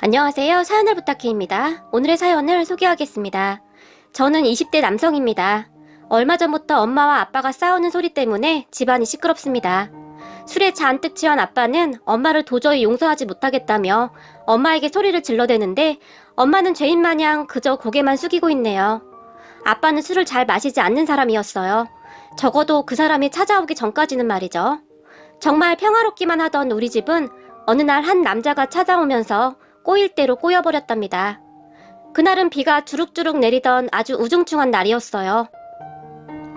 안녕하세요. 사연을 부탁해입니다. 오늘의 사연을 소개하겠습니다. 저는 20대 남성입니다. 얼마 전부터 엄마와 아빠가 싸우는 소리 때문에 집안이 시끄럽습니다. 술에 잔뜩 취한 아빠는 엄마를 도저히 용서하지 못하겠다며 엄마에게 소리를 질러대는데 엄마는 죄인 마냥 그저 고개만 숙이고 있네요. 아빠는 술을 잘 마시지 않는 사람이었어요. 적어도 그 사람이 찾아오기 전까지는 말이죠. 정말 평화롭기만 하던 우리 집은 어느 날 한 남자가 찾아오면서 꼬일 대로 꼬여버렸답니다. 그날은 비가 주룩주룩 내리던 아주 우중충한 날이었어요.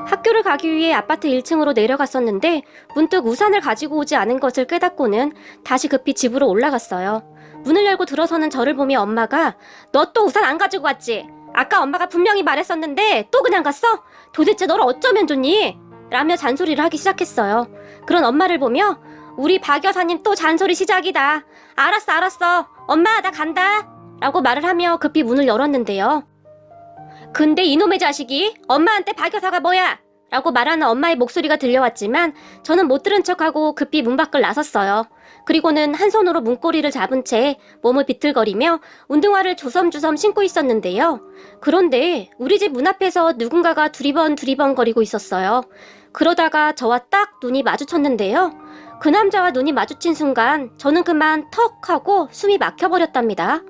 학교를 가기 위해 아파트 1층으로 내려갔었는데 문득 우산을 가지고 오지 않은 것을 깨닫고는 다시 급히 집으로 올라갔어요. 문을 열고 들어서는 저를 보며 엄마가 너 또 우산 안 가지고 왔지? 아까 엄마가 분명히 말했었는데 또 그냥 갔어? 도대체 널 어쩌면 좋니? 라며 잔소리를 하기 시작했어요. 그런 엄마를 보며 우리 박 여사님 또 잔소리 시작이다. 알았어, 알았어. 엄마, 나 간다. 라고 말을 하며 급히 문을 열었는데요. 근데 이놈의 자식이 엄마한테 박 여사가 뭐야? 라고 말하는 엄마의 목소리가 들려왔지만 저는 못 들은 척하고 급히 문 밖을 나섰어요. 그리고는 한 손으로 문고리를 잡은 채 몸을 비틀거리며 운동화를 조섬조섬 신고 있었는데요. 그런데 우리 집 문 앞에서 누군가가 두리번 두리번 거리고 있었어요. 그러다가 저와 딱 눈이 마주쳤는데요. 그 남자와 눈이 마주친 순간 저는 그만 턱 하고 숨이 막혀버렸답니다.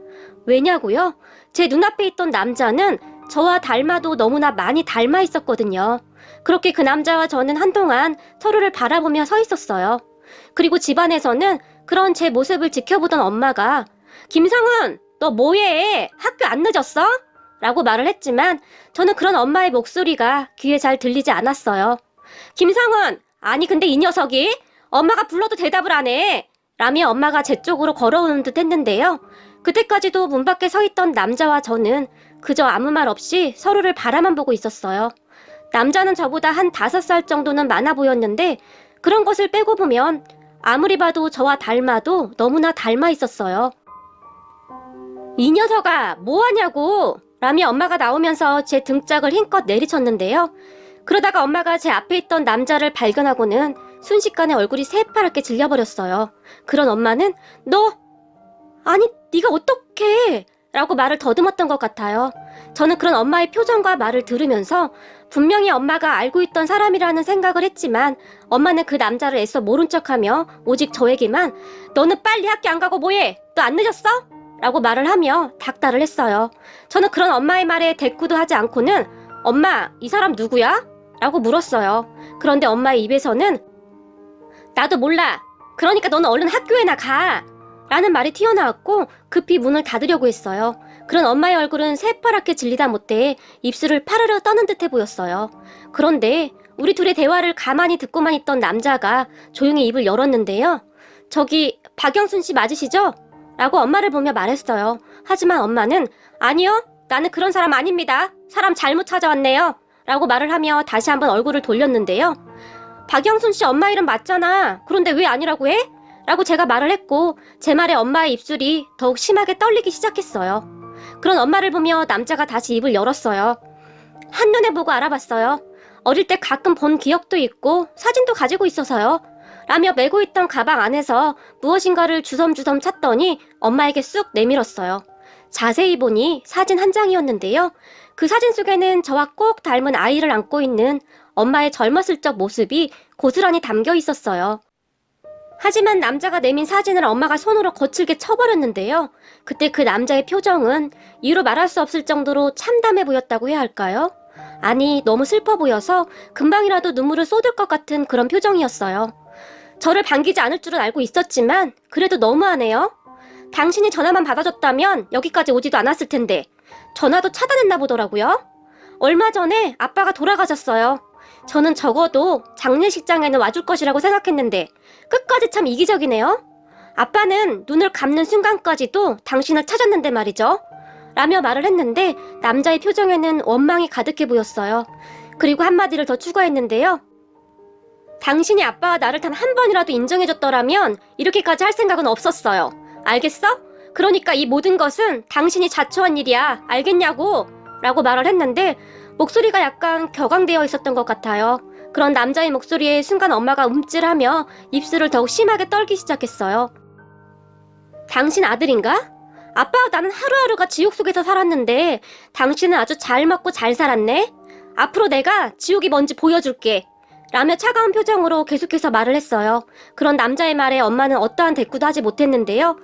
왜냐고요? 제 눈앞에 있던 남자는 저와 닮아도 너무나 많이 닮아 있었거든요. 그렇게 그 남자와 저는 한동안 서로를 바라보며 서 있었어요. 그리고 집안에서는 그런 제 모습을 지켜보던 엄마가 김상은 너 뭐해? 학교 안 늦었어? 라고 말을 했지만 저는 그런 엄마의 목소리가 귀에 잘 들리지 않았어요. 김상은 아니 근데 이 녀석이 엄마가 불러도 대답을 안 해. 라며 엄마가 제 쪽으로 걸어오는 듯 했는데요. 그때까지도 문 밖에 서 있던 남자와 저는 그저 아무 말 없이 서로를 바라만 보고 있었어요. 남자는 저보다 한 다섯 살 정도는 많아 보였는데 그런 것을 빼고 보면 아무리 봐도 저와 닮아도 너무나 닮아 있었어요. 이 녀석아, 뭐 하냐고! 라며 엄마가 나오면서 제 등짝을 힘껏 내리쳤는데요. 그러다가 엄마가 제 앞에 있던 남자를 발견하고는 순식간에 얼굴이 새파랗게 질려버렸어요. 그런 엄마는 너 아니 네가 어떻게 라고 말을 더듬었던 것 같아요. 저는 그런 엄마의 표정과 말을 들으면서 분명히 엄마가 알고 있던 사람이라는 생각을 했지만 엄마는 그 남자를 애써 모른 척하며 오직 저에게만 너는 빨리 학교 안 가고 뭐해? 또안 늦었어? 라고 말을 하며 닥달을 했어요. 저는 그런 엄마의 말에 대꾸도 하지 않고는 엄마 이 사람 누구야? 라고 물었어요. 그런데 엄마의 입에서는 나도 몰라. 그러니까 너는 얼른 학교에나 가. 라는 말이 튀어나왔고 급히 문을 닫으려고 했어요. 그런 엄마의 얼굴은 새파랗게 질리다 못해 입술을 파르르 떠는 듯해 보였어요. 그런데 우리 둘의 대화를 가만히 듣고만 있던 남자가 조용히 입을 열었는데요. 저기 박영순 씨 맞으시죠? 라고 엄마를 보며 말했어요. 하지만 엄마는 아니요. 나는 그런 사람 아닙니다. 사람 잘못 찾아왔네요. 라고 말을 하며 다시 한번 얼굴을 돌렸는데요. 박영순 씨 엄마 이름 맞잖아. 그런데 왜 아니라고 해? 라고 제가 말을 했고 제 말에 엄마의 입술이 더욱 심하게 떨리기 시작했어요. 그런 엄마를 보며 남자가 다시 입을 열었어요. 한눈에 보고 알아봤어요. 어릴 때 가끔 본 기억도 있고 사진도 가지고 있어서요. 라며 메고 있던 가방 안에서 무엇인가를 주섬주섬 찾더니 엄마에게 쑥 내밀었어요. 자세히 보니 사진 한 장이었는데요. 그 사진 속에는 저와 꼭 닮은 아이를 안고 있는 엄마의 젊었을 적 모습이 고스란히 담겨 있었어요. 하지만 남자가 내민 사진을 엄마가 손으로 거칠게 쳐버렸는데요. 그때 그 남자의 표정은 이유로 말할 수 없을 정도로 참담해 보였다고 해야 할까요? 아니, 너무 슬퍼 보여서 금방이라도 눈물을 쏟을 것 같은 그런 표정이었어요. 저를 반기지 않을 줄은 알고 있었지만, 그래도 너무하네요. 당신이 전화만 받아줬다면 여기까지 오지도 않았을 텐데, 전화도 차단했나 보더라고요. 얼마 전에 아빠가 돌아가셨어요. 저는 적어도 장례식장에는 와줄 것이라고 생각했는데 끝까지 참 이기적이네요. 아빠는 눈을 감는 순간까지도 당신을 찾았는데 말이죠. 라며 말을 했는데 남자의 표정에는 원망이 가득해 보였어요. 그리고 한마디를 더 추가했는데요. 당신이 아빠와 나를 단 한 번이라도 인정해줬더라면 이렇게까지 할 생각은 없었어요. 알겠어? 그러니까 이 모든 것은 당신이 자초한 일이야. 알겠냐고? 라고 말을 했는데 목소리가 약간 격앙되어 있었던 것 같아요. 그런 남자의 목소리에 순간 엄마가 움찔하며 입술을 더욱 심하게 떨기 시작했어요. 당신 아들인가? 아빠와 나는 하루하루가 지옥 속에서 살았는데 당신은 아주 잘 먹고 잘 살았네. 앞으로 내가 지옥이 뭔지 보여줄게. 라며 차가운 표정으로 계속해서 말을 했어요. 그런 남자의 말에 엄마는 어떠한 대꾸도 하지 못했는데요.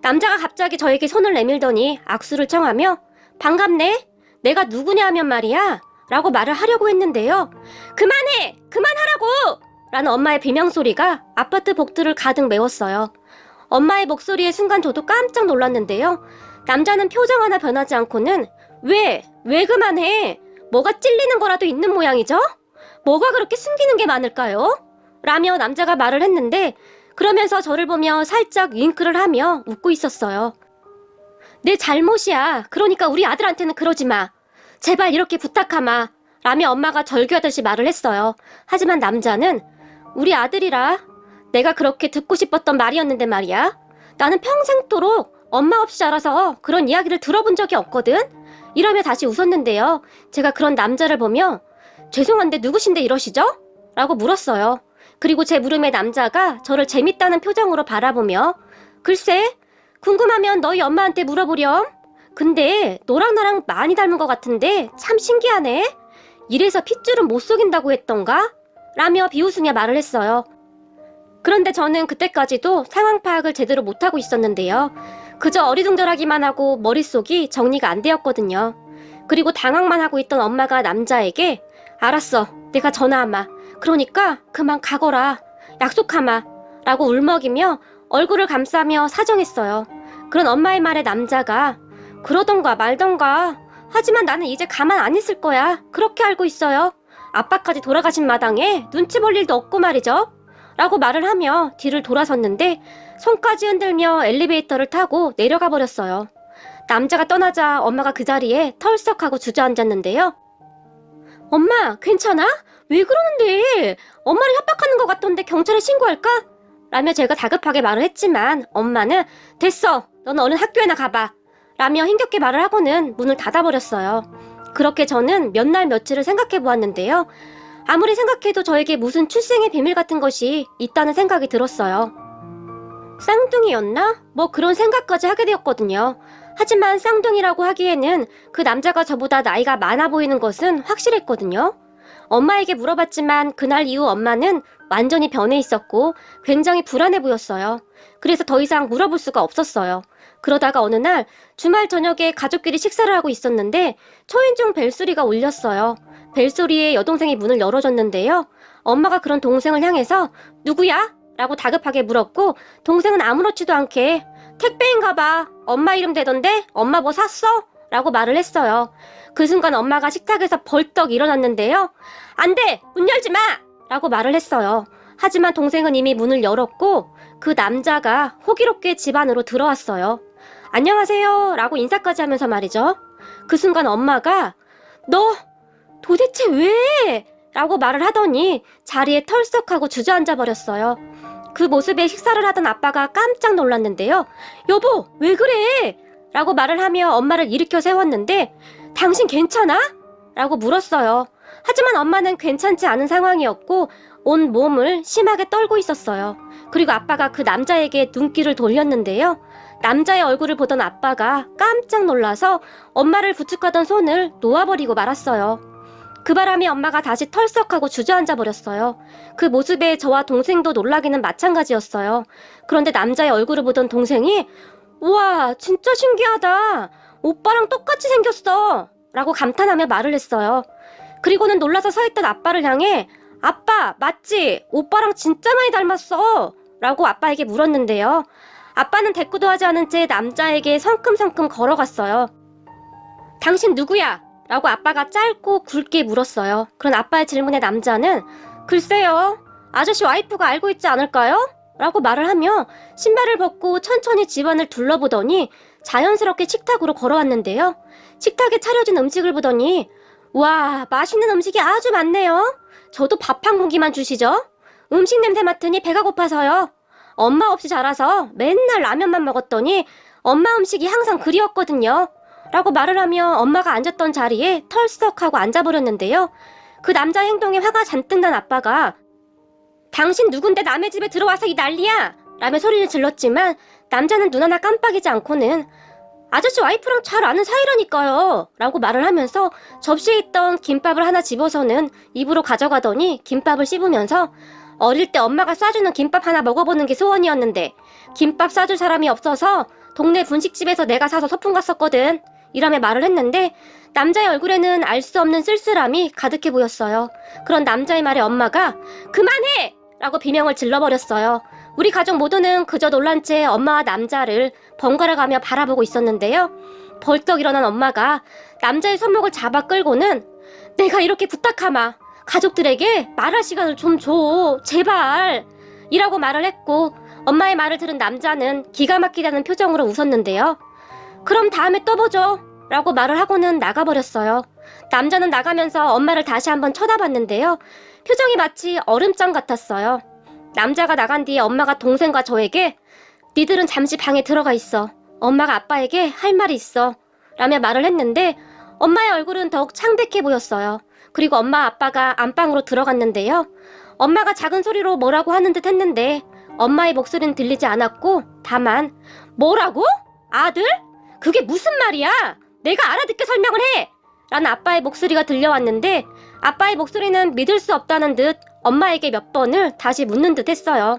남자가 갑자기 저에게 손을 내밀더니 악수를 청하며 반갑네. 내가 누구냐 하면 말이야. 라고 말을 하려고 했는데요. 그만해! 그만하라고! 라는 엄마의 비명소리가 아파트 복도를 가득 메웠어요. 엄마의 목소리에 순간 저도 깜짝 놀랐는데요. 남자는 표정 하나 변하지 않고는 왜? 왜 그만해? 뭐가 찔리는 거라도 있는 모양이죠? 뭐가 그렇게 숨기는 게 많을까요? 라며 남자가 말을 했는데 그러면서 저를 보며 살짝 윙크를 하며 웃고 있었어요. 내 잘못이야. 그러니까 우리 아들한테는 그러지 마. 제발 이렇게 부탁하마. 라며 엄마가 절규하듯이 말을 했어요. 하지만 남자는 우리 아들이라 내가 그렇게 듣고 싶었던 말이었는데 말이야. 나는 평생도록 엄마 없이 자라서 그런 이야기를 들어본 적이 없거든. 이러며 다시 웃었는데요. 제가 그런 남자를 보며 죄송한데 누구신데 이러시죠? 라고 물었어요. 그리고 제 물음에 남자가 저를 재밌다는 표정으로 바라보며 글쎄 궁금하면 너희 엄마한테 물어보렴. 근데 너랑 나랑 많이 닮은 것 같은데 참 신기하네. 이래서 핏줄은 못 속인다고 했던가? 라며 비웃으며 말을 했어요. 그런데 저는 그때까지도 상황 파악을 제대로 못하고 있었는데요. 그저 어리둥절하기만 하고 머릿속이 정리가 안 되었거든요. 그리고 당황만 하고 있던 엄마가 남자에게 알았어. 내가 전화하마. 그러니까 그만 가거라. 약속하마. 라고 울먹이며 얼굴을 감싸며 사정했어요. 그런 엄마의 말에 남자가 그러던가 말던가. 하지만 나는 이제 가만 안 있을 거야. 그렇게 알고 있어요. 아빠까지 돌아가신 마당에 눈치 볼 일도 없고 말이죠. 라고 말을 하며 뒤를 돌아섰는데 손까지 흔들며 엘리베이터를 타고 내려가 버렸어요. 남자가 떠나자 엄마가 그 자리에 털썩하고 주저앉았는데요. 엄마, 괜찮아? 왜 그러는데? 엄마를 협박하는 것 같던데 경찰에 신고할까? 라며 제가 다급하게 말을 했지만 엄마는 됐어. 너는 얼른 학교에나 가봐. 라며 힘겹게 말을 하고는 문을 닫아버렸어요. 그렇게 저는 몇 날 며칠을 생각해 보았는데요. 아무리 생각해도 저에게 무슨 출생의 비밀 같은 것이 있다는 생각이 들었어요. 쌍둥이였나? 뭐 그런 생각까지 하게 되었거든요. 하지만 쌍둥이라고 하기에는 그 남자가 저보다 나이가 많아 보이는 것은 확실했거든요. 엄마에게 물어봤지만 그날 이후 엄마는 완전히 변해 있었고 굉장히 불안해 보였어요. 그래서 더 이상 물어볼 수가 없었어요. 그러다가 어느 날 주말 저녁에 가족끼리 식사를 하고 있었는데 초인종 벨소리가 울렸어요. 벨소리에 여동생이 문을 열어줬는데요. 엄마가 그런 동생을 향해서 누구야? 라고 다급하게 물었고 동생은 아무렇지도 않게 택배인가 봐. 엄마 이름 되던데 엄마 뭐 샀어? 라고 말을 했어요. 그 순간 엄마가 식탁에서 벌떡 일어났는데요. 안 돼! 문 열지 마! 라고 말을 했어요. 하지만 동생은 이미 문을 열었고 그 남자가 호기롭게 집 안으로 들어왔어요. 안녕하세요. 라고 인사까지 하면서 말이죠. 그 순간 엄마가 너 도대체 왜? 라고 말을 하더니 자리에 털썩하고 주저앉아 버렸어요. 그 모습에 식사를 하던 아빠가 깜짝 놀랐는데요. 여보, 왜 그래? 라고 말을 하며 엄마를 일으켜 세웠는데, 당신 괜찮아? 라고 물었어요. 하지만 엄마는 괜찮지 않은 상황이었고, 온 몸을 심하게 떨고 있었어요. 그리고 아빠가 그 남자에게 눈길을 돌렸는데요. 남자의 얼굴을 보던 아빠가 깜짝 놀라서 엄마를 부축하던 손을 놓아버리고 말았어요. 그 바람에 엄마가 다시 털썩하고 주저앉아 버렸어요. 그 모습에 저와 동생도 놀라기는 마찬가지였어요. 그런데 남자의 얼굴을 보던 동생이 우와 진짜 신기하다. 오빠랑 똑같이 생겼어. 라고 감탄하며 말을 했어요. 그리고는 놀라서 서 있던 아빠를 향해 아빠 맞지? 오빠랑 진짜 많이 닮았어. 라고 아빠에게 물었는데요. 아빠는 대꾸도 하지 않은 채 남자에게 성큼성큼 걸어갔어요. 당신 누구야? 라고 아빠가 짧고 굵게 물었어요. 그런 아빠의 질문에 남자는 글쎄요. 아저씨 와이프가 알고 있지 않을까요? 라고 말을 하며 신발을 벗고 천천히 집안을 둘러보더니 자연스럽게 식탁으로 걸어왔는데요. 식탁에 차려진 음식을 보더니 와 맛있는 음식이 아주 많네요. 저도 밥 한 공기만 주시죠. 음식 냄새 맡으니 배가 고파서요. 엄마 없이 자라서 맨날 라면만 먹었더니 엄마 음식이 항상 그리웠거든요. 라고 말을 하며 엄마가 앉았던 자리에 털썩하고 앉아버렸는데요. 그 남자의 행동에 화가 잔뜩 난 아빠가 당신 누군데 남의 집에 들어와서 이 난리야! 라며 소리를 질렀지만 남자는 눈 하나 깜빡이지 않고는 아저씨 와이프랑 잘 아는 사이라니까요. 라고 말을 하면서 접시에 있던 김밥을 하나 집어서는 입으로 가져가더니 김밥을 씹으면서 어릴 때 엄마가 싸주는 김밥 하나 먹어보는 게 소원이었는데 김밥 싸줄 사람이 없어서 동네 분식집에서 내가 사서 소풍 갔었거든. 이라며 말을 했는데 남자의 얼굴에는 알 수 없는 쓸쓸함이 가득해 보였어요. 그런 남자의 말에 엄마가 그만해! 라고 비명을 질러버렸어요. 우리 가족 모두는 그저 놀란 채 엄마와 남자를 번갈아 가며 바라보고 있었는데요. 벌떡 일어난 엄마가 남자의 손목을 잡아 끌고는 내가 이렇게 부탁하마. 가족들에게 말할 시간을 좀 줘. 제발. 이라고 말을 했고 엄마의 말을 들은 남자는 기가 막히다는 표정으로 웃었는데요. 그럼 다음에 또 보죠. 라고 말을 하고는 나가버렸어요. 남자는 나가면서 엄마를 다시 한번 쳐다봤는데요. 표정이 마치 얼음장 같았어요. 남자가 나간 뒤에 엄마가 동생과 저에게 니들은 잠시 방에 들어가 있어. 엄마가 아빠에게 할 말이 있어. 라며 말을 했는데 엄마의 얼굴은 더욱 창백해 보였어요. 그리고 엄마 아빠가 안방으로 들어갔는데요. 엄마가 작은 소리로 뭐라고 하는 듯 했는데 엄마의 목소리는 들리지 않았고 다만 뭐라고? 아들? 그게 무슨 말이야? 내가 알아듣게 설명을 해! 라는 아빠의 목소리가 들려왔는데 아빠의 목소리는 믿을 수 없다는 듯 엄마에게 몇 번을 다시 묻는 듯 했어요.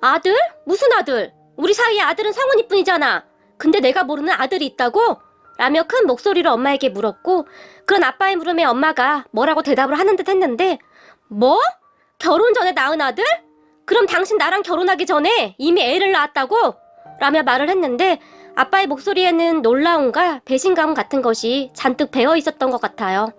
아들? 무슨 아들? 우리 사이에 아들은 성훈이 뿐이잖아. 근데 내가 모르는 아들이 있다고? 라며 큰 목소리로 엄마에게 물었고 그런 아빠의 물음에 엄마가 뭐라고 대답을 하는 듯 했는데 뭐? 결혼 전에 낳은 아들? 그럼 당신 나랑 결혼하기 전에 이미 애를 낳았다고? 라며 말을 했는데 아빠의 목소리에는 놀라움과 배신감 같은 것이 잔뜩 배어 있었던 것 같아요.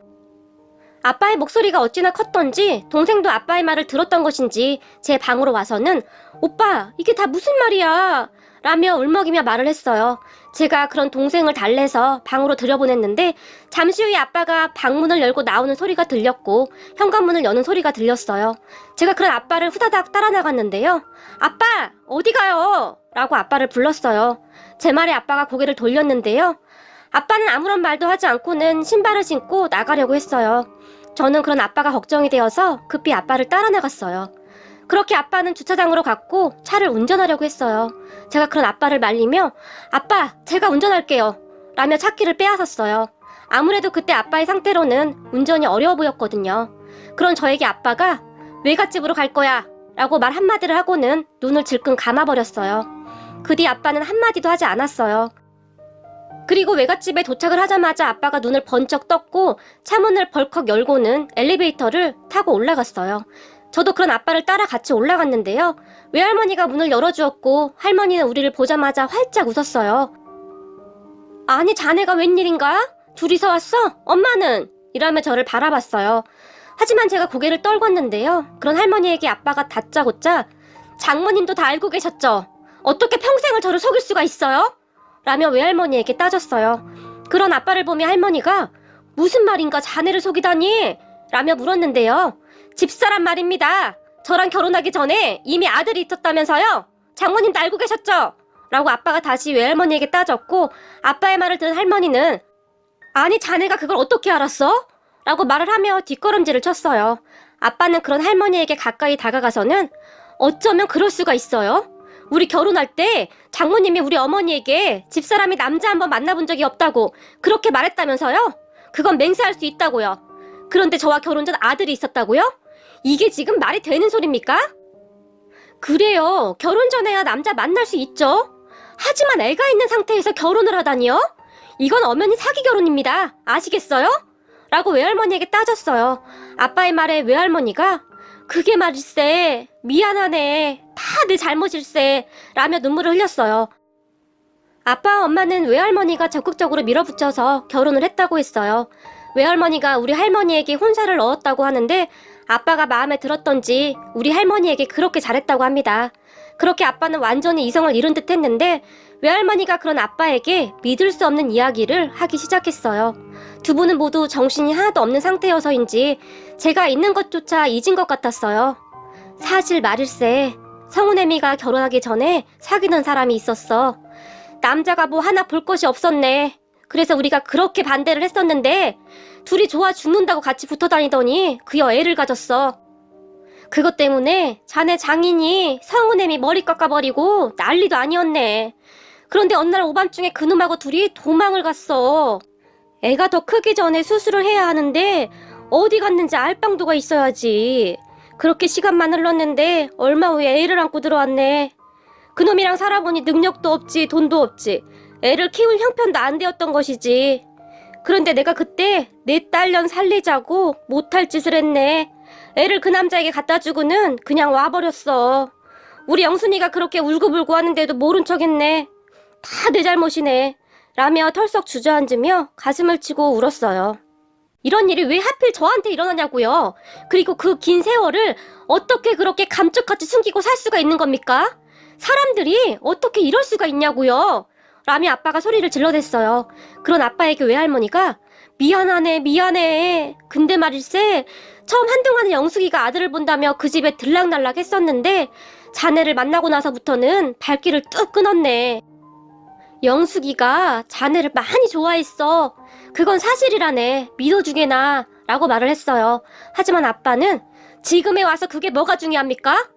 아빠의 목소리가 어찌나 컸던지 동생도 아빠의 말을 들었던 것인지 제 방으로 와서는 오빠 이게 다 무슨 말이야 라며 울먹이며 말을 했어요. 제가 그런 동생을 달래서 방으로 들여보냈는데 잠시 후에 아빠가 방문을 열고 나오는 소리가 들렸고 현관문을 여는 소리가 들렸어요. 제가 그런 아빠를 후다닥 따라 나갔는데요. 아빠 어디 가요? 라고 아빠를 불렀어요. 제 말에 아빠가 고개를 돌렸는데요. 아빠는 아무런 말도 하지 않고는 신발을 신고 나가려고 했어요. 저는 그런 아빠가 걱정이 되어서 급히 아빠를 따라 나갔어요. 그렇게 아빠는 주차장으로 갔고 차를 운전하려고 했어요. 제가 그런 아빠를 말리며 아빠, 제가 운전할게요. 라며 차키를 빼앗았어요. 아무래도 그때 아빠의 상태로는 운전이 어려워 보였거든요. 그런 저에게 아빠가 외갓집으로 갈 거야. 라고 말 한마디를 하고는 눈을 질끈 감아버렸어요. 그 뒤 아빠는 한마디도 하지 않았어요. 그리고 외갓집에 도착을 하자마자 아빠가 눈을 번쩍 떴고 차문을 벌컥 열고는 엘리베이터를 타고 올라갔어요. 저도 그런 아빠를 따라 같이 올라갔는데요. 외할머니가 문을 열어주었고 할머니는 우리를 보자마자 활짝 웃었어요. 아니 자네가 웬일인가? 둘이서 왔어? 엄마는? 이라며 저를 바라봤어요. 하지만 제가 고개를 떨궜는데요. 그런 할머니에게 아빠가 다짜고짜 장모님도 다 알고 계셨죠? 어떻게 평생을 저를 속일 수가 있어요? 라며 외할머니에게 따졌어요. 그런 아빠를 보며 할머니가 무슨 말인가 자네를 속이다니? 라며 물었는데요. 집사란 말입니다. 저랑 결혼하기 전에 이미 아들이 있었다면서요? 장모님도 알고 계셨죠? 라고 아빠가 다시 외할머니에게 따졌고 아빠의 말을 들은 할머니는 아니 자네가 그걸 어떻게 알았어? 라고 말을 하며 뒷걸음질을 쳤어요. 아빠는 그런 할머니에게 가까이 다가가서는 어쩌면 그럴 수가 있어요? 우리 결혼할 때 장모님이 우리 어머니에게 집사람이 남자 한번 만나본 적이 없다고 그렇게 말했다면서요? 그건 맹세할 수 있다고요. 그런데 저와 결혼 전 아들이 있었다고요? 이게 지금 말이 되는 소립니까? 그래요. 결혼 전에야 남자 만날 수 있죠. 하지만 애가 있는 상태에서 결혼을 하다니요? 이건 엄연히 사기 결혼입니다. 아시겠어요? 라고 외할머니에게 따졌어요. 아빠의 말에 외할머니가 그게 말일세. 미안하네. 다 내 잘못일세. 라며 눈물을 흘렸어요. 아빠와 엄마는 외할머니가 적극적으로 밀어붙여서 결혼을 했다고 했어요. 외할머니가 우리 할머니에게 혼사를 넣었다고 하는데 아빠가 마음에 들었던지 우리 할머니에게 그렇게 잘했다고 합니다. 그렇게 아빠는 완전히 이성을 잃은 듯 했는데 외할머니가 그런 아빠에게 믿을 수 없는 이야기를 하기 시작했어요. 두 분은 모두 정신이 하나도 없는 상태여서인지 제가 있는 것조차 잊은 것 같았어요. 사실 말일세, 성훈애미가 결혼하기 전에 사귀던 사람이 있었어. 남자가 뭐 하나 볼 것이 없었네. 그래서 우리가 그렇게 반대를 했었는데 둘이 좋아 죽는다고 같이 붙어 다니더니 그여 애를 가졌어. 그것 때문에 자네 장인이 성은애미 머리 깎아버리고 난리도 아니었네. 그런데 어느 날 오밤중에 그놈하고 둘이 도망을 갔어. 애가 더 크기 전에 수술을 해야 하는데 어디 갔는지 알방도가 있어야지. 그렇게 시간만 흘렀는데 얼마 후에 애를 안고 들어왔네. 그놈이랑 살아보니 능력도 없지 돈도 없지. 애를 키울 형편도 안 되었던 것이지. 그런데 내가 그때 내 딸년 살리자고 못할 짓을 했네. 애를 그 남자에게 갖다 주고는 그냥 와버렸어. 우리 영순이가 그렇게 울고불고 하는데도 모른 척 했네. 다 내 잘못이네. 라며 털썩 주저앉으며 가슴을 치고 울었어요. 이런 일이 왜 하필 저한테 일어나냐고요. 그리고 그 긴 세월을 어떻게 그렇게 감쪽같이 숨기고 살 수가 있는 겁니까? 사람들이 어떻게 이럴 수가 있냐고요. 라며 아빠가 소리를 질러댔어요. 그런 아빠에게 외할머니가 미안하네 미안해. 근데 말일세 처음 한동안은 영숙이가 아들을 본다며 그 집에 들락날락 했었는데 자네를 만나고 나서부터는 발길을 뚝 끊었네. 영숙이가 자네를 많이 좋아했어. 그건 사실이라네. 믿어주게나. 라고 말을 했어요. 하지만 아빠는 지금에 와서 그게 뭐가 중요합니까?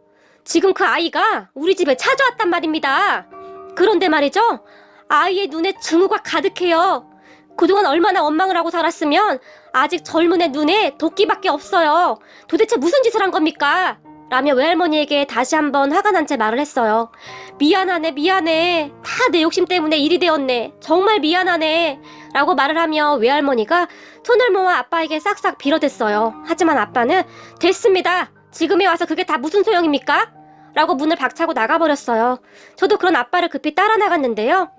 지금 그 아이가 우리 집에 찾아왔단 말입니다. 그런데 말이죠. 아이의 눈에 증오가 가득해요. 그동안 얼마나 원망을 하고 살았으면 아직 젊은 애 눈에 도끼밖에 없어요. 도대체 무슨 짓을 한 겁니까? 라며 외할머니에게 다시 한번 화가 난 채 말을 했어요. 미안하네, 미안해. 다 내 욕심 때문에 일이 되었네. 정말 미안하네. 라고 말을 하며 외할머니가 손을 모아 아빠에게 싹싹 빌어댔어요. 하지만 아빠는 됐습니다. 지금에 와서 그게 다 무슨 소용입니까? 라고 문을 박차고 나가버렸어요. 저도 그런 아빠를 급히 따라 나갔는데요.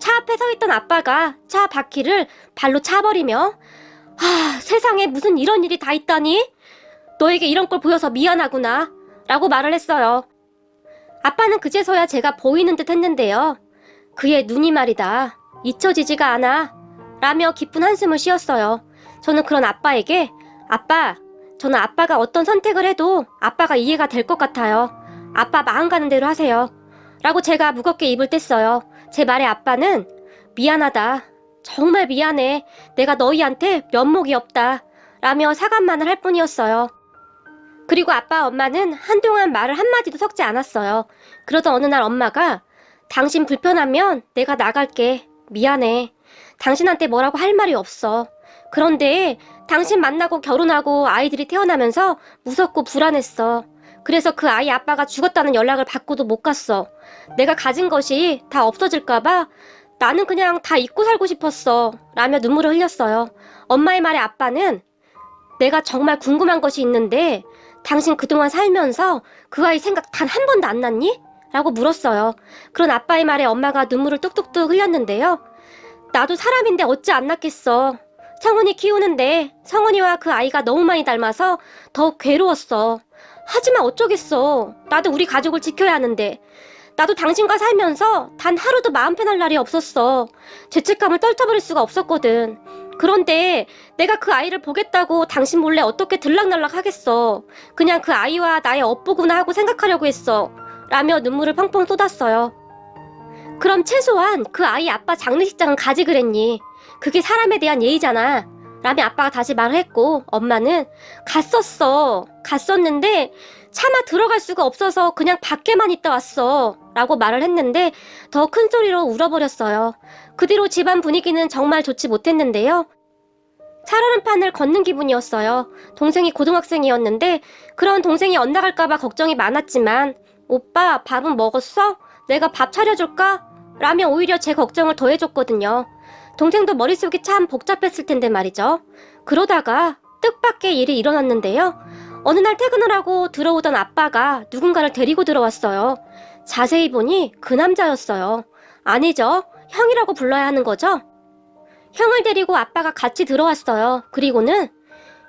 차 앞에 서 있던 아빠가 차 바퀴를 발로 차버리며 하, 세상에 무슨 이런 일이 다 있다니? 너에게 이런 걸 보여서 미안하구나. 라고 말을 했어요. 아빠는 그제서야 제가 보이는 듯 했는데요. 그의 눈이 말이다. 잊혀지지가 않아. 라며 깊은 한숨을 쉬었어요. 저는 그런 아빠에게, 아빠, 저는 아빠가 어떤 선택을 해도 아빠가 이해가 될 것 같아요. 아빠 마음 가는 대로 하세요. 라고 제가 무겁게 입을 뗐어요. 제 말에 아빠는, 미안하다. 정말 미안해. 내가 너희한테 면목이 없다. 라며 사과만을 할 뿐이었어요. 그리고 아빠 엄마는 한동안 말을 한마디도 섞지 않았어요. 그러던 어느 날 엄마가 당신 불편하면 내가 나갈게. 미안해. 당신한테 뭐라고 할 말이 없어. 그런데 당신 만나고 결혼하고 아이들이 태어나면서 무섭고 불안했어. 그래서 그 아이 아빠가 죽었다는 연락을 받고도 못 갔어. 내가 가진 것이 다 없어질까봐 나는 그냥 다 잊고 살고 싶었어. 라며 눈물을 흘렸어요. 엄마의 말에 아빠는 내가 정말 궁금한 것이 있는데 당신 그동안 살면서 그 아이 생각 단 한 번도 안 났니? 라고 물었어요. 그런 아빠의 말에 엄마가 눈물을 뚝뚝뚝 흘렸는데요. 나도 사람인데 어찌 안 낳겠어. 성훈이 키우는데 성훈이와 그 아이가 너무 많이 닮아서 더욱 괴로웠어. 하지만 어쩌겠어. 나도 우리 가족을 지켜야 하는데. 나도 당신과 살면서 단 하루도 마음 편할 날이 없었어. 죄책감을 떨쳐버릴 수가 없었거든. 그런데 내가 그 아이를 보겠다고 당신 몰래 어떻게 들락날락 하겠어. 그냥 그 아이와 나의 업보구나 하고 생각하려고 했어. 라며 눈물을 펑펑 쏟았어요. 그럼 최소한 그 아이 아빠 장례식장은 가지 그랬니? 그게 사람에 대한 예의잖아. 라며 아빠가 다시 말을 했고 엄마는 갔었어. 갔었는데 차마 들어갈 수가 없어서 그냥 밖에만 있다 왔어. 라고 말을 했는데 더 큰 소리로 울어버렸어요. 그 뒤로 집안 분위기는 정말 좋지 못했는데요. 살얼음판을 걷는 기분이었어요. 동생이 고등학생이었는데 그런 동생이 엇나갈까봐 걱정이 많았지만 오빠 밥은 먹었어? 내가 밥 차려줄까? 라며 오히려 제 걱정을 더해줬거든요. 동생도 머릿속이 참 복잡했을 텐데 말이죠. 그러다가 뜻밖의 일이 일어났는데요. 어느 날 퇴근을 하고 들어오던 아빠가 누군가를 데리고 들어왔어요. 자세히 보니 그 남자였어요. 아니죠. 형이라고 불러야 하는 거죠? 형을 데리고 아빠가 같이 들어왔어요. 그리고는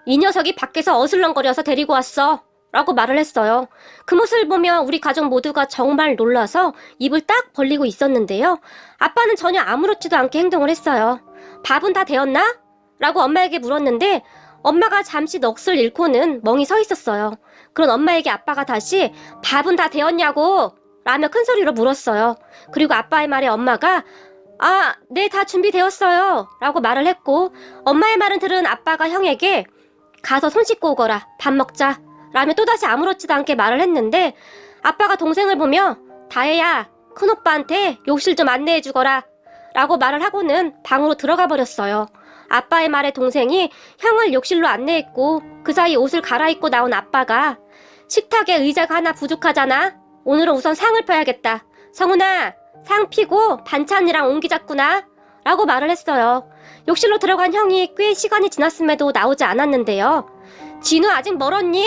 이 녀석이 밖에서 어슬렁거려서 데리고 왔어. 라고 말을 했어요. 그 모습을 보며 우리 가족 모두가 정말 놀라서 입을 딱 벌리고 있었는데요. 아빠는 전혀 아무렇지도 않게 행동을 했어요. 밥은 다 되었나? 라고 엄마에게 물었는데 엄마가 잠시 넋을 잃고는 멍이 서 있었어요. 그런 엄마에게 아빠가 다시 밥은 다 되었냐고 라며 큰 소리로 물었어요. 그리고 아빠의 말에 엄마가 아, 네, 다 준비되었어요. 라고 말을 했고, 엄마의 말은 들은 아빠가 형에게 가서 손 씻고 오거라. 밥 먹자. 라며 또다시 아무렇지도 않게 말을 했는데, 아빠가 동생을 보며 다혜야, 큰오빠한테 욕실 좀 안내해 주거라. 라고 말을 하고는 방으로 들어가 버렸어요. 아빠의 말에 동생이 형을 욕실로 안내했고 그 사이 옷을 갈아입고 나온 아빠가 식탁에 의자가 하나 부족하잖아. 오늘은 우선 상을 펴야겠다. 성훈아, 상 피고 반찬이랑 옮기자꾸나. 라고 말을 했어요. 욕실로 들어간 형이 꽤 시간이 지났음에도 나오지 않았는데요. 진우 아직 멀었니?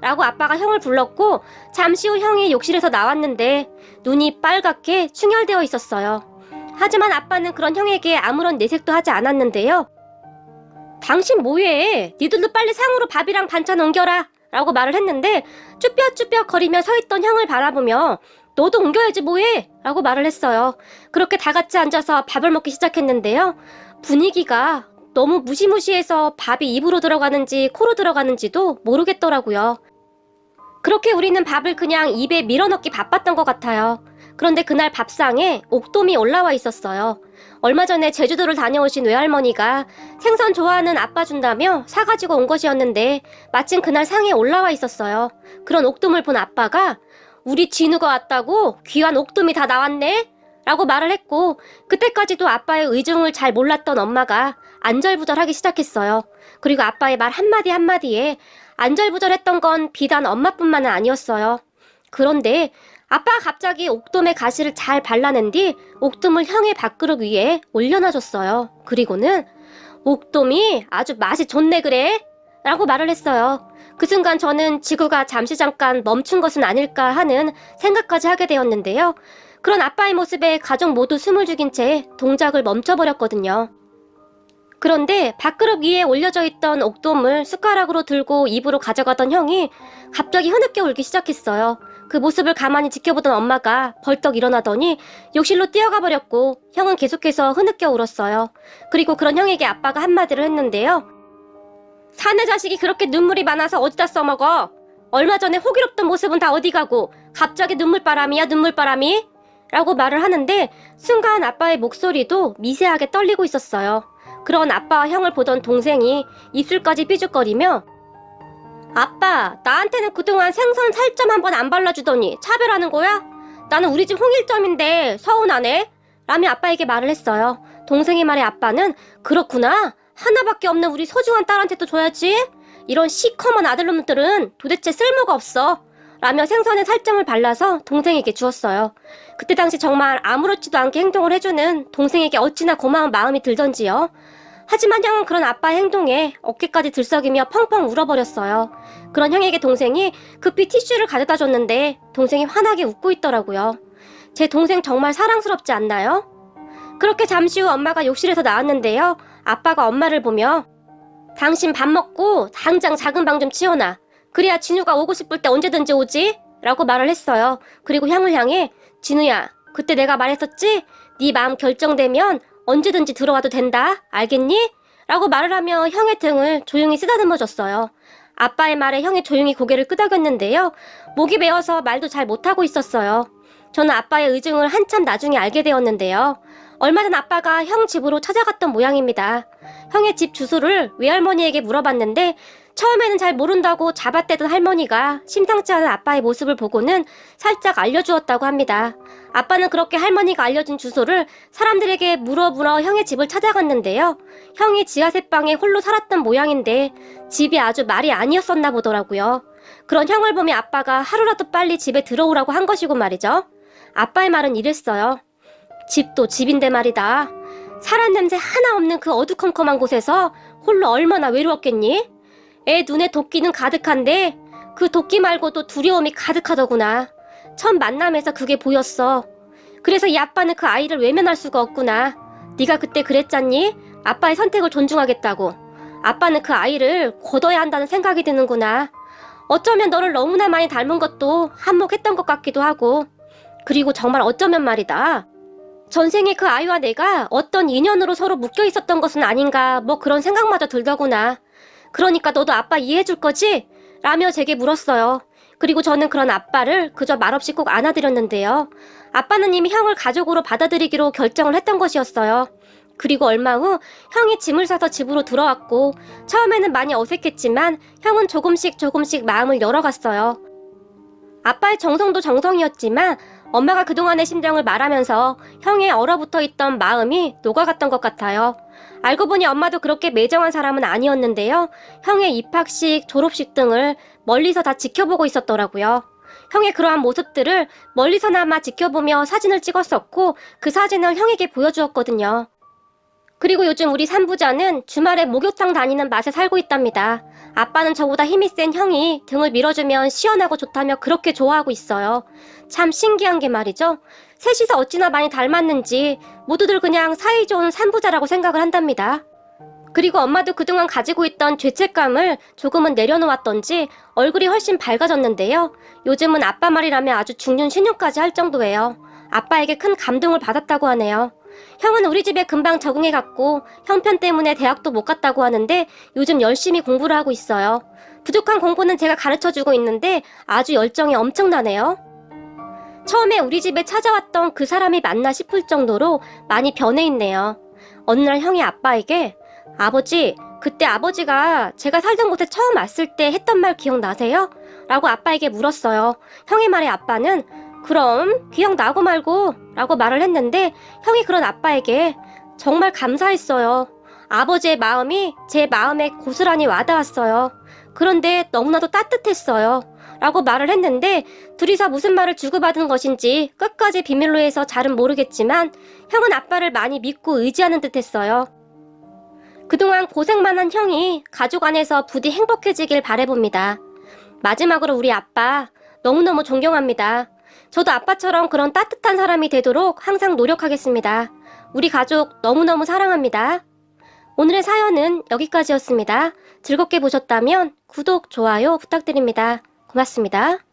라고 아빠가 형을 불렀고 잠시 후 형이 욕실에서 나왔는데 눈이 빨갛게 충혈되어 있었어요. 하지만 아빠는 그런 형에게 아무런 내색도 하지 않았는데요. 당신 뭐해? 니들도 빨리 상으로 밥이랑 반찬 옮겨라. 라고 말을 했는데 쭈뼛쭈뼛 거리며 서 있던 형을 바라보며 너도 옮겨야지 뭐해? 라고 말을 했어요. 그렇게 다 같이 앉아서 밥을 먹기 시작했는데요. 분위기가 너무 무시무시해서 밥이 입으로 들어가는지 코로 들어가는지도 모르겠더라고요. 그렇게 우리는 밥을 그냥 입에 밀어넣기 바빴던 것 같아요. 그런데 그날 밥상에 옥돔이 올라와 있었어요. 얼마 전에 제주도를 다녀오신 외할머니가 생선 좋아하는 아빠 준다며 사가지고 온 것이었는데 마침 그날 상에 올라와 있었어요. 그런 옥돔을 본 아빠가 우리 진우가 왔다고 귀한 옥돔이 다 나왔네? 라고 말을 했고 그때까지도 아빠의 의중을 잘 몰랐던 엄마가 안절부절하기 시작했어요. 그리고 아빠의 말 한마디 한마디에 안절부절했던 건 비단 엄마뿐만은 아니었어요. 그런데 아빠가 갑자기 옥돔의 가시를 잘 발라낸 뒤 옥돔을 형의 밥그릇 위에 올려놔줬어요. 그리고는 옥돔이 아주 맛이 좋네 그래? 라고 말을 했어요. 그 순간 저는 지구가 잠시 잠깐 멈춘 것은 아닐까 하는 생각까지 하게 되었는데요. 그런 아빠의 모습에 가족 모두 숨을 죽인 채 동작을 멈춰버렸거든요. 그런데 밥그릇 위에 올려져 있던 옥돔을 숟가락으로 들고 입으로 가져가던 형이 갑자기 흐느껴 울기 시작했어요. 그 모습을 가만히 지켜보던 엄마가 벌떡 일어나더니 욕실로 뛰어가 버렸고 형은 계속해서 흐느껴 울었어요. 그리고 그런 형에게 아빠가 한마디를 했는데요. 사내 자식이 그렇게 눈물이 많아서 어디다 써먹어? 얼마 전에 호기롭던 모습은 다 어디 가고 갑자기 눈물바람이야 눈물바람이? 라고 말을 하는데 순간 아빠의 목소리도 미세하게 떨리고 있었어요. 그런 아빠와 형을 보던 동생이 입술까지 삐죽거리며 아빠, 나한테는 그동안 생선 살점 한 번 안 발라주더니 차별하는 거야? 나는 우리 집 홍일점인데 서운하네? 라며 아빠에게 말을 했어요. 동생의 말에 아빠는 그렇구나. 하나밖에 없는 우리 소중한 딸한테도 줘야지. 이런 시커먼 아들놈들은 도대체 쓸모가 없어. 라며 생선에 살점을 발라서 동생에게 주었어요. 그때 당시 정말 아무렇지도 않게 행동을 해주는 동생에게 어찌나 고마운 마음이 들던지요. 하지만 형은 그런 아빠의 행동에 어깨까지 들썩이며 펑펑 울어버렸어요. 그런 형에게 동생이 급히 티슈를 가져다 줬는데 동생이 환하게 웃고 있더라고요. 제 동생 정말 사랑스럽지 않나요? 그렇게 잠시 후 엄마가 욕실에서 나왔는데요. 아빠가 엄마를 보며 당신 밥 먹고 당장 작은 방 좀 치워놔. 그래야 진우가 오고 싶을 때 언제든지 오지? 라고 말을 했어요. 그리고 형을 향해 진우야, 그때 내가 말했었지? 네 마음 결정되면 언제든지 들어와도 된다. 알겠니? 라고 말을 하며 형의 등을 조용히 쓰다듬어 줬어요. 아빠의 말에 형이 조용히 고개를 끄덕였는데요. 목이 메어서 말도 잘 못하고 있었어요. 저는 아빠의 의중을 한참 나중에 알게 되었는데요. 얼마 전 아빠가 형 집으로 찾아갔던 모양입니다. 형의 집 주소를 외할머니에게 물어봤는데 처음에는 잘 모른다고 잡아떼던 할머니가 심상치 않은 아빠의 모습을 보고는 살짝 알려주었다고 합니다. 아빠는 그렇게 할머니가 알려준 주소를 사람들에게 물어 물어 형의 집을 찾아갔는데요. 형이 지하셋방에 홀로 살았던 모양인데 집이 아주 말이 아니었었나 보더라고요. 그런 형을 보며 아빠가 하루라도 빨리 집에 들어오라고 한 것이고 말이죠. 아빠의 말은 이랬어요. 집도 집인데 말이다. 사람 냄새 하나 없는 그 어두컴컴한 곳에서 홀로 얼마나 외로웠겠니? 애 눈에 도끼는 가득한데 그 도끼 말고도 두려움이 가득하더구나. 첫 만남에서 그게 보였어. 그래서 이 아빠는 그 아이를 외면할 수가 없구나. 네가 그때 그랬잖니? 아빠의 선택을 존중하겠다고. 아빠는 그 아이를 거둬야 한다는 생각이 드는구나. 어쩌면 너를 너무나 많이 닮은 것도 한몫했던 것 같기도 하고. 그리고 정말 어쩌면 말이다. 전생에 그 아이와 내가 어떤 인연으로 서로 묶여 있었던 것은 아닌가 뭐 그런 생각마저 들더구나. 그러니까 너도 아빠 이해해줄 거지? 라며 제게 물었어요. 그리고 저는 그런 아빠를 그저 말없이 꼭 안아드렸는데요. 아빠는 이미 형을 가족으로 받아들이기로 결정을 했던 것이었어요. 그리고 얼마 후 형이 짐을 싸서 집으로 들어왔고 처음에는 많이 어색했지만 형은 조금씩 조금씩 마음을 열어갔어요. 아빠의 정성도 정성이었지만 엄마가 그동안의 심정을 말하면서 형의 얼어붙어 있던 마음이 녹아갔던 것 같아요. 알고 보니 엄마도 그렇게 매정한 사람은 아니었는데요. 형의 입학식, 졸업식 등을 멀리서 다 지켜보고 있었더라고요. 형의 그러한 모습들을 멀리서나마 지켜보며 사진을 찍었었고 그 사진을 형에게 보여주었거든요. 그리고 요즘 우리 산부자는 주말에 목욕탕 다니는 맛에 살고 있답니다. 아빠는 저보다 힘이 센 형이 등을 밀어주면 시원하고 좋다며 그렇게 좋아하고 있어요. 참 신기한 게 말이죠. 셋이서 어찌나 많이 닮았는지 모두들 그냥 사이좋은 산부자라고 생각을 한답니다. 그리고 엄마도 그동안 가지고 있던 죄책감을 조금은 내려놓았던지 얼굴이 훨씬 밝아졌는데요. 요즘은 아빠 말이라며 아주 중년 신용까지 할 정도예요. 아빠에게 큰 감동을 받았다고 하네요. 형은 우리 집에 금방 적응해갔고 형편 때문에 대학도 못 갔다고 하는데 요즘 열심히 공부를 하고 있어요. 부족한 공부는 제가 가르쳐주고 있는데 아주 열정이 엄청나네요. 처음에 우리 집에 찾아왔던 그 사람이 맞나 싶을 정도로 많이 변해 있네요. 어느 날 형이 아빠에게 아버지, 그때 아버지가 제가 살던 곳에 처음 왔을 때 했던 말 기억나세요? 라고 아빠에게 물었어요. 형의 말에 아빠는 그럼 기억나고 말고 라고 말을 했는데 형이 그런 아빠에게 정말 감사했어요. 아버지의 마음이 제 마음에 고스란히 와닿았어요. 그런데 너무나도 따뜻했어요. 라고 말을 했는데 둘이서 무슨 말을 주고받은 것인지 끝까지 비밀로 해서 잘은 모르겠지만 형은 아빠를 많이 믿고 의지하는 듯 했어요. 그동안 고생만 한 형이 가족 안에서 부디 행복해지길 바래봅니다. 마지막으로 우리 아빠 너무너무 존경합니다. 저도 아빠처럼 그런 따뜻한 사람이 되도록 항상 노력하겠습니다. 우리 가족 너무너무 사랑합니다. 오늘의 사연은 여기까지였습니다. 즐겁게 보셨다면 구독, 좋아요 부탁드립니다. 고맙습니다.